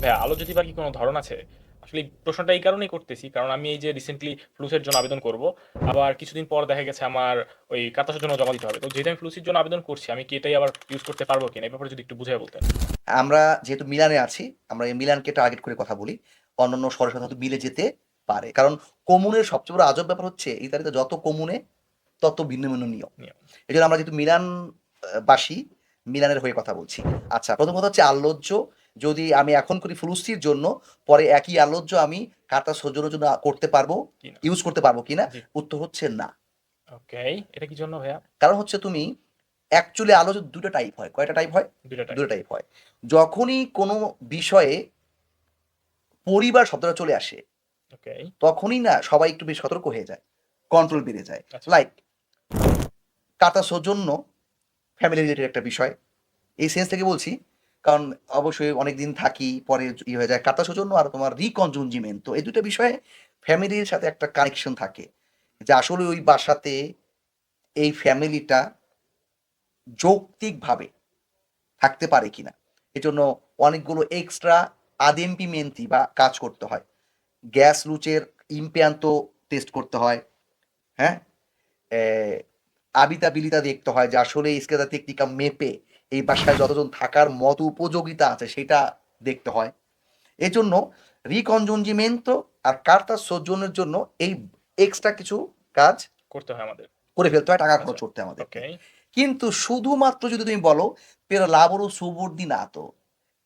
ভাইয়া আলো যদি কি কোনো ধরন আছে? আসলে প্রশ্নটা এই কারণেই করতেছি কারণ আমি এই যে রিসেন্টলি ফ্লুসের জন্য আবেদন করব আবার কিছুদিন পর দেখা গেছে আমার ওই কাতাসের জন্য জমা দিতে হবে। তো যেহেতু আমি ফ্লুসির জন্য আবেদন করছি আমি কি এটাই আবার ইউজ করতে পারব কিনা? এই ব্যাপারে যদি একটু বুঝাই বলতেন। আমরা যেহেতু মিলানে আছি আমরা এই মিলানকে টার্গেট করে কথা বলি। অন্যান্য শহরের সাথে হয়তো মিলে যেতে পারে। কারণ কমুনের সবচেয়ে বড় আজব ব্যাপার হচ্ছে এই ইতালিতে যত কমুনে তত ভিন্ন ভিন্ন নিয়ম। নিয়ম। এই জন্য আমরা যেহেতু মিলান আহ, বাসী মিলানের হয়ে কথা বলছি। আচ্ছা প্রথম কথা হচ্ছে আলোচ্য যদি আমি এখন করি ফ্লুসির জন্য পরে একই আলোচ্য আমি কাতা সজ্জনের জন্য করতে পারব ইউজ করতে পারব কিনা উত্তর হচ্ছে না। ওকে এটা কি জন্য ভাইয়া? কারণ হচ্ছে তুমি অ্যাকচুয়ালি আলোচ্য দুটো টাইপ হয়। কয়টা টাইপ হয়? দুটো টাইপ হয়। যখনই কোনো বিষয়ে পরিবার শব্দটা চলে আসে তখনই না সবাই একটু বেশ সতর্ক হয়ে যায় কন্ট্রোল বেড়ে যায়। আচ্ছা। লাইক কাতা সৌজন্য ফ্যামিলি রিলেটেড একটা বিষয়। এই সেন্স থেকে বলছি কারণ অবশ্যই অনেক দিন থাকি, পরে ই হয়ে যায় কাতা সৌজন্য আর তোমার রিকনজুঞ্জিমেন্ট তো এই দুটো বিষয়ে ফ্যামিলির সাথে একটা কানেকশন থাকে যে আসলে ওই বাসাতে এই ফ্যামিলিটা যৌক্তিকভাবে থাকতে পারে কিনা। এজন্য অনেকগুলো এক্সট্রা আদেম্পিমেন্টি বা কাজ করতে হয়। গ্যাস, লুচের ইম্প্যান্ত টেস্ট করতে হয় হ্যাঁ? আবিতা বিলিতা দেখতে হয় যে আসলে ইস্কেদা টেকনিকা মেপে এই বাসায় যতজন থাকার মত উপযোগিতা আছে সেটা দেখতে হয়। এজন্য রিকনজুঞ্জিমেন্টো আর কার্তা সজ্জনের জন্য এই এক্সট্রা কিছু কাজ করতে হয় আমাদের। করে ফেলতে হয় টাকা খরচ আচ্ছা। করতে আমাদের কিন্তু শুধুমাত্র যদি তুমি বলো per lavoro subordinato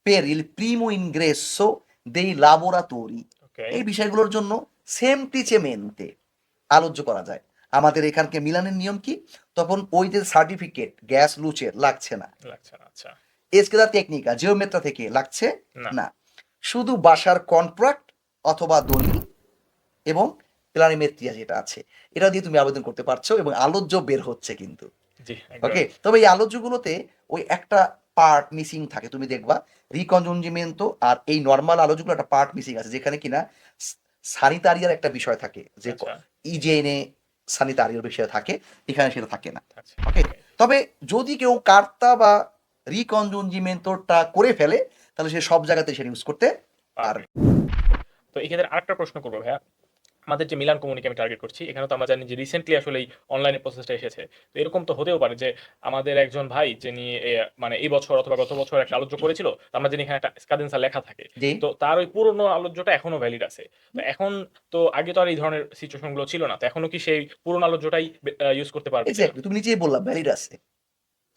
per il Primo ইনগ্রেসো দেই ওকে এই বিষয়গুলোর জন্য সেমপ্লিচেমেন্টে আলোচ্য করা যায়। আমাদের এখানকে মিলানের নিয়ম কি? তখন ওই যে সার্টিফিকেট গ্যাস লুচের লাগছে না। আচ্ছা। এসকেদা টেকনিকা জিওমেট্রা থেকে লাগছে না। শুধু বাসার কন্ট্রাক্ট অথবা দলিল এবং প্লানিমেট্রিয়া যেটা আছে এটা দিয়ে তুমি আবেদন করতে পারছ এবং আলোচ্য বের হচ্ছে কিন্তু। ওকে তবে এই আলোচ্যগুলোতে ওই একটা পার্ট মিসিং থাকে তুমি দেখবা। রিকনজুঞ্জিমেন্টো আর এই নর্মাল আলোচগুলো একটা পার্ট মিসিং আছে যেখানে কিনা সানিতারিয়ার একটা বিষয় থাকে যে আচ্ছা। ইজেনে সানিতারিয়ার বিষয় থাকে এখানে সেটা থাকে না। আচ্ছা। ওকে তবে যদি কেউ কার্তা বা রিকনজুনজিমেন্টরটা করে ফেলে তাহলে সে সব জায়গাতে সেটা ইউজ করতে পারবে। তো এক্ষেত্রে আরেকটা প্রশ্ন করব ভাইয়া। আমাদের যে মিলান কমিউনিকে আমি টার্গেট করছি এখানে তো আমরা জানি যে রিসেন্টলি আসলে এই অনলাইনে প্রসেসটা এসেছে। তো এরকম তো হতেও পারে যে আমাদের একজন ভাই যিনি মানে এই বছর অথবা গত বছর একটা আলোচ্য করেছিল আমরা জানি এখানে একটা স্কাদেন্সা লেখা থাকে। তো তার ওই পুরনো আলোচ্যটা এখনও ভ্যালিড আছে। তো এখন তো আগে তো আর এই ধরনের সিচুয়েশনগুলো ছিল না তো এখনও কি সেই পুরনো আলোচ্যটাই ইউজ করতে পারবে? তুমি নিজেই বললা ভ্যালিড আছে।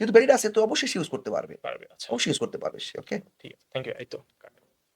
যেহেতু ভ্যালিড আছে তো অবশ্যই ইউজ করতে পারবে। পারবে আচ্ছা। অবশ্যই ইউজ করতে পারবে সে ওকে ঠিক আছে থ্যাংক ইউ এই তো